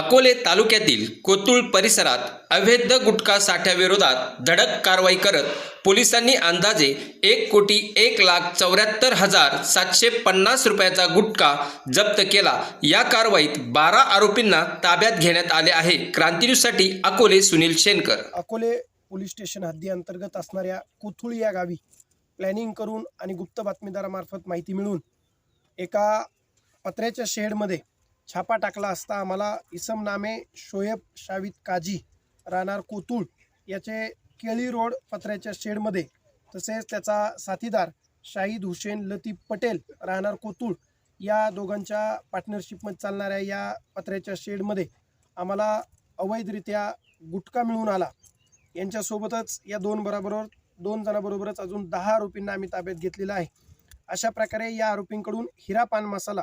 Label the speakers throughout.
Speaker 1: अकोले तालुक्यातील कोतुळ परिसरात अवैध गुटखा साठ्याविरोधात धडक कारवाई करत पोलिसांनी अंदाजे एक कोटी एक लाख चौऱ्याहत्तर हजार सातशे पन्नास रुपयाचा गुटखा जप्त केला. या कारवाईत बारा आरोपींना ताब्यात घेण्यात आले आहे. क्रांतीन्यूजसाठी अकोले सुनील शेनकर
Speaker 2: अकोले पोलीस स्टेशन हद्दी अंतर्गत असणाऱ्या कोथुळ या गावी प्लॅनिंग करून आणि गुप्त बातमीदारामार्फत माहिती मिळून एका पत्र्याच्या शेडमध्ये छापा टाकला असता आम्हाला इसम नामे शोएब शावित काजी राहणार कोतुळ याचे केळी रोड पत्र्याच्या शेडमध्ये तसेच त्याचा साथीदार शाहिद हुसेन लतीफ पटेल राहणार कोतुळ या दोघांच्या पार्टनरशिपमध्ये चालणाऱ्या या पत्र्याच्या शेडमध्ये आम्हाला अवैधरित्या गुटखा मिळून आला. यांच्यासोबतच या दोन बरोबर दोन जणांबरोबरच अजून दहा आरोपींना आम्ही ताब्यात घेतलेला आहे. अशा प्रकारे या आरोपींकडून हिरा पान मसाला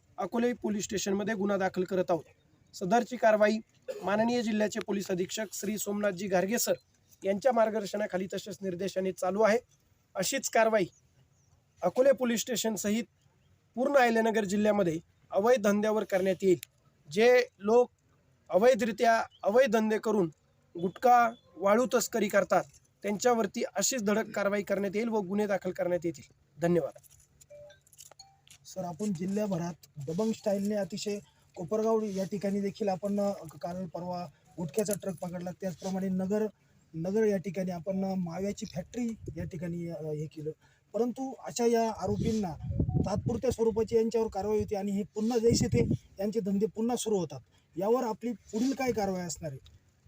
Speaker 2: अकोले पोलीस स्टेशनमध्ये गुन्हा दाखल करत आहोत. सदरची कारवाई माननीय जिल्ह्याचे पोलीस अधीक्षक श्री सोमनाथजी गारगे सर यांच्या मार्गदर्शनाखाली तसेच निर्देशाने चालू आहे. अशीच कारवाई अकोले पोलीस स्टेशनसहित पूर्ण अहिल्यानगर जिल्ह्यामध्ये अवैध धंद्यावर करण्यात येईल. जे लोक अवैधरित्या अवैध धंदे करून गुटखा वाळू तस्करी करतात त्यांच्यावरती अशीच धडक कारवाई करण्यात येईल व गुन्हे दाखल करण्यात येतील. धन्यवाद.
Speaker 3: सर आपण जिल्ह्याभरात दबंग स्टाईलने अतिशय कोपरगाव या ठिकाणी देखील आपण काल परवा गुटख्याचा ट्रक पकडला. त्याचप्रमाणे नगर नगर या ठिकाणी आपण माव्याची फॅक्टरी या ठिकाणी हे केलं. परंतु अशा या आरोपींना तात्पुरत्या स्वरूपाची यांच्यावर कारवाई होती आणि हे पुन्हा जैसे ते यांचे धंदे पुन्हा सुरू होतात. यावर आपली पुढील काय कारवाई असणार आहे?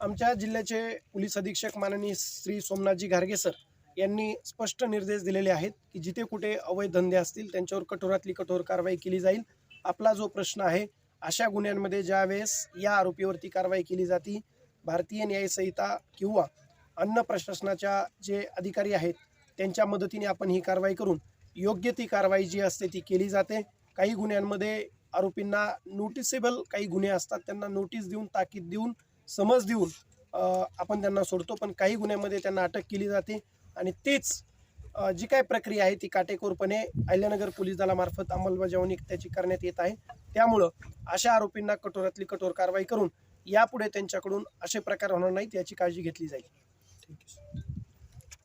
Speaker 2: आमच्या जिल्ह्याचे पोलीस अधीक्षक माननीय श्री सोमनाथजी घारगे सर यांनी स्पष्ट निर्देश दिलेले आहेत की जिथे कुठे अवैध धंदे असतील त्यांच्यावर कठोरातली कठोर कारवाई केली जाईल. आपला जो प्रश्न आहे अशा गुन्ह्यांमध्ये ज्यावेळेस या आरोपीवरती कारवाई केली जाते भारतीय न्यायसंहिता किंवा अन्न प्रशासनाच्या जे अधिकारी आहेत त्यांच्या मदतीने आपण ही कारवाई करून योग्य ती कारवाई जी असते ती केली जाते. काही गुन्ह्यांमध्ये आरोपींना नोटिसेबल काही गुन्हे असतात त्यांना नोटीस देऊन ताकीद देऊन समज देऊन आपण त्यांना सोडतो पण काही गुन्ह्यामध्ये त्यांना अटक केली जाते. आणि तीच जी काय प्रक्रिया आहे ती काटेकोरपणे अहिल्यानगर पोलीस दलामार्फत अंमलबजावणी त्याची करण्यात येत आहे. त्यामुळं अशा आरोपींना कठोरातली कठोर कारवाई करून यापुढे त्यांच्याकडून असे प्रकार होणार नाहीत याची काळजी घेतली जाईल. थँक्यू